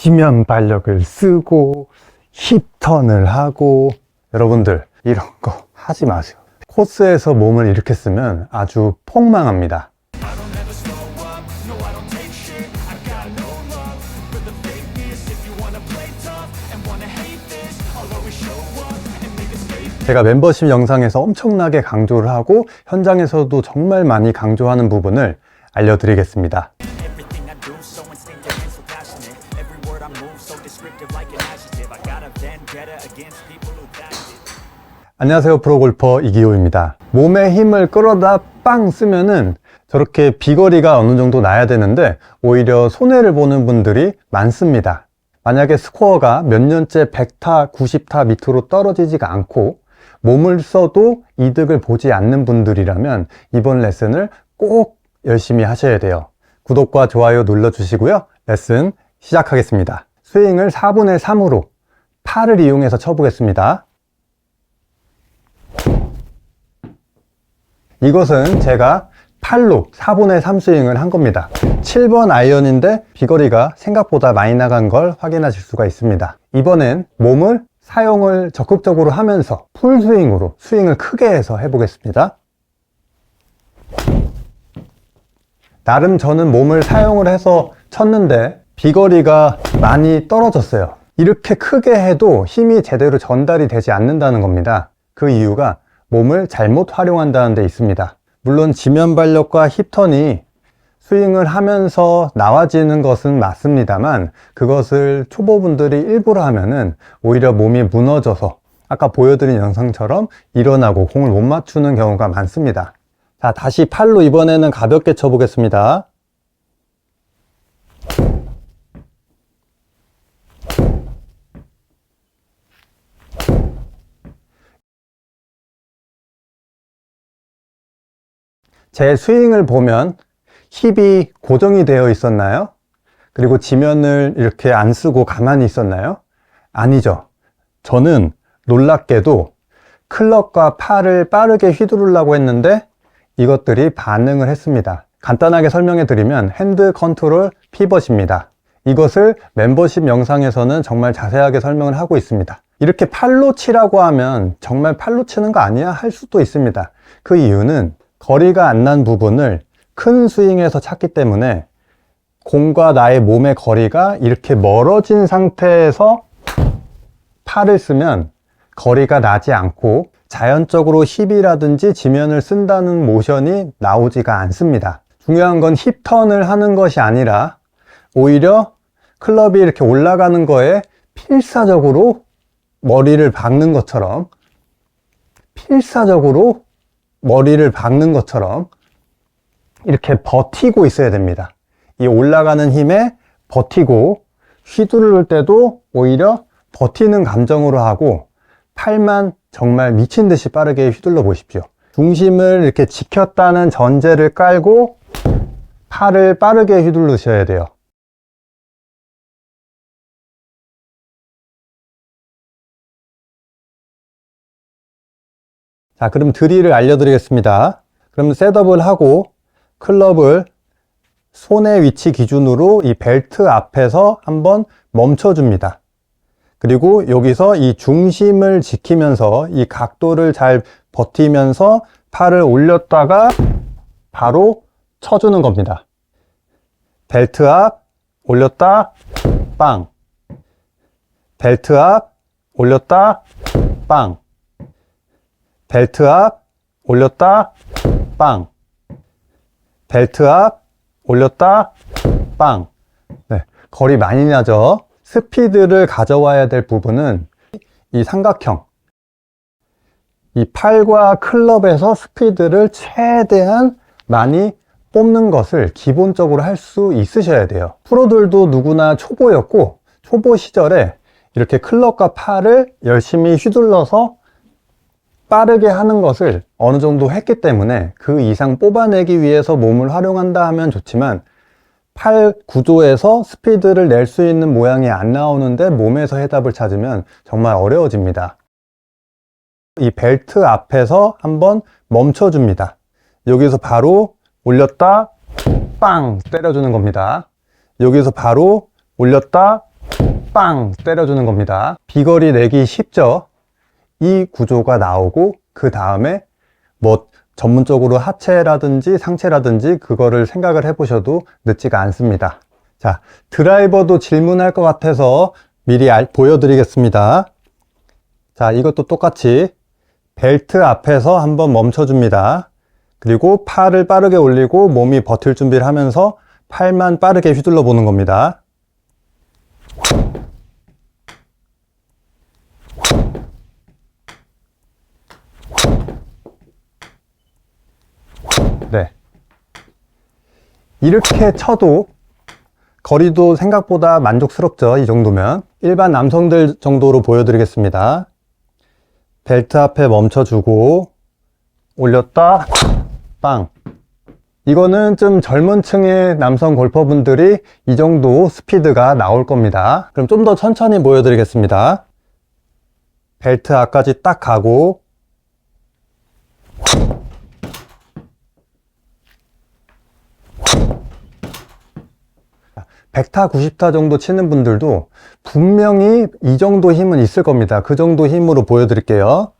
지면 발력을 쓰고 힙턴을 하고 여러분들 이런 거 하지 마세요. 코스에서 몸을 이렇게 쓰면 아주 폭망합니다. 제가 멤버십 영상에서 엄청나게 강조를 하고 현장에서도 정말 많이 강조하는 부분을 알려드리겠습니다. 안녕하세요. 프로골퍼 이기호입니다. 몸에 힘을 끌어다 빵 쓰면은 저렇게 비거리가 어느 정도 나야 되는데 오히려 손해를 보는 분들이 많습니다. 만약에 스코어가 몇 년째 100타 90타 밑으로 떨어지지가 않고 몸을 써도 이득을 보지 않는 분들이라면 이번 레슨을 꼭 열심히 하셔야 돼요. 구독과 좋아요 눌러주시고요. 레슨 시작하겠습니다. 스윙을 4분의 3으로 팔을 이용해서 쳐보겠습니다 이것은 제가 팔로 4분의 3 스윙을 한 겁니다. 7번 아이언인데 비거리가 생각보다 많이 나간 걸 확인하실 수가 있습니다. 이번엔 몸을 사용을 적극적으로 하면서 풀스윙으로 스윙을 크게 해서 해보겠습니다. 나름 저는 몸을 사용을 해서 쳤는데 비거리가 많이 떨어졌어요. 이렇게 크게 해도 힘이 제대로 전달이 되지 않는다는 겁니다. 그 이유가 몸을 잘못 활용한다는 데 있습니다. 물론 지면 발력과 힙턴이 스윙을 하면서 나와지는 것은 맞습니다만 그것을 초보분들이 일부러 하면은 오히려 몸이 무너져서 아까 보여드린 영상처럼 일어나고 공을 못 맞추는 경우가 많습니다. 자 다시 팔로 이번에는 가볍게 쳐보겠습니다 제 스윙을 보면 힙이 고정이 되어 있었나요? 그리고 지면을 이렇게 안 쓰고 가만히 있었나요? 아니죠. 저는 놀랍게도 클럽과 팔을 빠르게 휘두르려고 했는데 이것들이 반응을 했습니다. 간단하게 설명해 드리면 핸드 컨트롤 피벗입니다. 이것을 멤버십 영상에서는 정말 자세하게 설명을 하고 있습니다. 이렇게 팔로 치라고 하면 정말 팔로 치는 거 아니야? 할 수도 있습니다. 그 이유는 거리가 안 난 부분을 큰 스윙에서 찾기 때문에 공과 나의 몸의 거리가 이렇게 멀어진 상태에서 팔을 쓰면 거리가 나지 않고 자연적으로 힙이라든지 지면을 쓴다는 모션이 나오지가 않습니다. 중요한 건 힙턴을 하는 것이 아니라 오히려 클럽이 이렇게 올라가는 거에 필사적으로 머리를 박는 것처럼 필사적으로 머리를 박는 것처럼 이렇게 버티고 있어야 됩니다. 이 올라가는 힘에 버티고 휘두를 때도 오히려 버티는 감정으로 하고 팔만 정말 미친 듯이 빠르게 휘둘러 보십시오. 중심을 이렇게 지켰다는 전제를 깔고 팔을 빠르게 휘두르셔야 돼요. 자, 그럼 드릴을 알려드리겠습니다. 그럼 셋업을 하고 클럽을 손의 위치 기준으로 이 벨트 앞에서 한번 멈춰 줍니다. 그리고 여기서 이 중심을 지키면서 이 각도를 잘 버티면서 팔을 올렸다가 바로 쳐주는 겁니다. 벨트 앞, 올렸다, 빵. 벨트 앞, 올렸다, 빵. 벨트 앞, 올렸다, 빵. 벨트 앞, 올렸다, 빵. 네, 거리 많이 나죠? 스피드를 가져와야 될 부분은 이 삼각형. 이 팔과 클럽에서 스피드를 최대한 많이 뽑는 것을 기본적으로 할 수 있으셔야 돼요. 프로들도 누구나 초보였고, 초보 시절에 이렇게 클럽과 팔을 열심히 휘둘러서 빠르게 하는 것을 어느 정도 했기 때문에 그 이상 뽑아내기 위해서 몸을 활용한다 하면 좋지만 팔 구조에서 스피드를 낼 수 있는 모양이 안 나오는데 몸에서 해답을 찾으면 정말 어려워집니다. 이 벨트 앞에서 한번 멈춰줍니다. 여기서 바로 올렸다 빵 때려주는 겁니다. 여기서 바로 올렸다 빵 때려주는 겁니다. 비거리 내기 쉽죠? 이 구조가 나오고 그 다음에 뭐 전문적으로 하체라든지 상체라든지 그거를 생각을 해보셔도 늦지가 않습니다. 자, 드라이버도 질문할 것 같아서 미리 알- 보여드리겠습니다. 자, 이것도 똑같이 벨트 앞에서 한번 멈춰줍니다. 그리고 팔을 빠르게 올리고 몸이 버틸 준비를 하면서 팔만 빠르게 휘둘러 보는 겁니다. 네. 이렇게 쳐도 거리도 생각보다 만족스럽죠. 이 정도면. 일반 남성들 정도로 보여드리겠습니다. 벨트 앞에 멈춰주고 올렸다 빵 이거는 좀 젊은 층의 남성 골퍼분들이 이 정도 스피드가 나올 겁니다 그럼 좀 더 천천히 보여드리겠습니다 벨트 앞까지 딱 가고 백타 90타 정도 치는 분들도 분명히 이 정도 힘은 있을 겁니다. 그 정도 힘으로 보여드릴게요.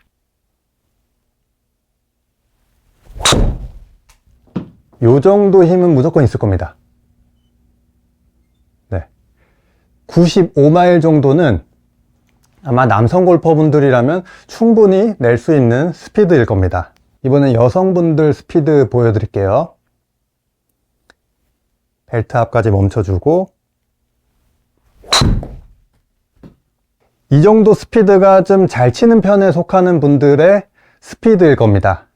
요 정도 힘은 무조건 있을 겁니다. 네. 95마일 정도는 아마 남성 골퍼분들이라면 충분히 낼 수 있는 스피드일 겁니다. 이번엔 여성분들 스피드 보여드릴게요. 벨트 앞까지 멈춰주고 이 정도 스피드가 좀 잘 치는 편에 속하는 분들의 스피드일 겁니다.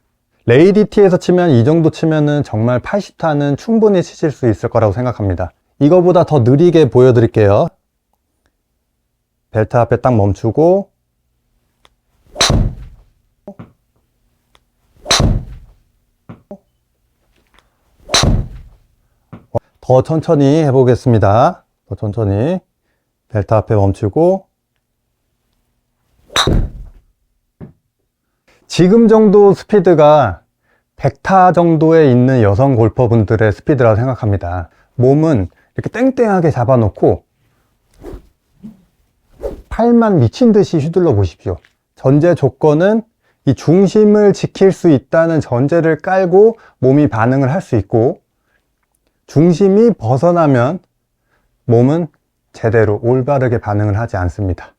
레이디티에서 치면 이 정도 치면은 정말 80타는 충분히 치실 수 있을 거라고 생각합니다. 이거보다 더 느리게 보여드릴게요. 벨트 앞에 딱 멈추고 더 천천히 해보겠습니다. 더 천천히 벨트 앞에 멈추고 지금 정도 스피드가 100타 정도에 있는 여성 골퍼분들의 스피드라고 생각합니다. 몸은 이렇게 땡땡하게 잡아놓고 팔만 미친 듯이 휘둘러 보십시오. 전제 조건은 이 중심을 지킬 수 있다는 전제를 깔고 몸이 반응을 할 수 있고 중심이 벗어나면 몸은 제대로 올바르게 반응을 하지 않습니다.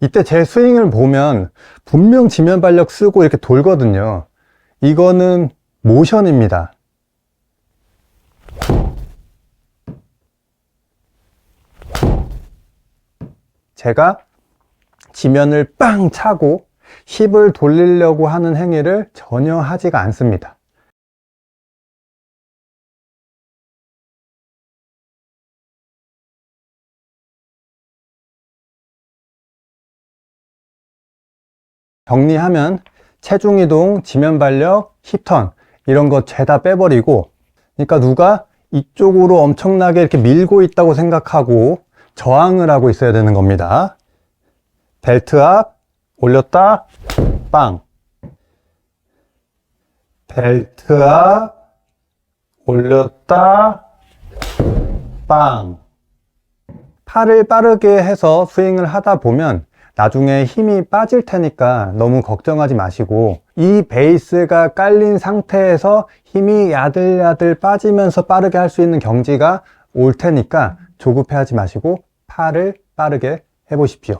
이때 제 스윙을 보면 분명 지면 발력 쓰고 이렇게 돌거든요. 이거는 모션입니다. 제가 지면을 빵 차고 힙을 돌리려고 하는 행위를 전혀 하지가 않습니다. 정리하면 체중 이동, 지면 발력, 힙턴 이런 거 죄다 빼버리고 그러니까 누가 이쪽으로 엄청나게 이렇게 밀고 있다고 생각하고 저항을 하고 있어야 되는 겁니다. 벨트 앞 올렸다 빵 벨트 앞 올렸다 빵 팔을 빠르게 해서 스윙을 하다 보면 나중에 힘이 빠질 테니까 너무 걱정하지 마시고 이 베이스가 깔린 상태에서 힘이 야들야들 빠지면서 빠르게 할 수 있는 경지가 올 테니까 조급해하지 마시고 팔을 빠르게 해보십시오.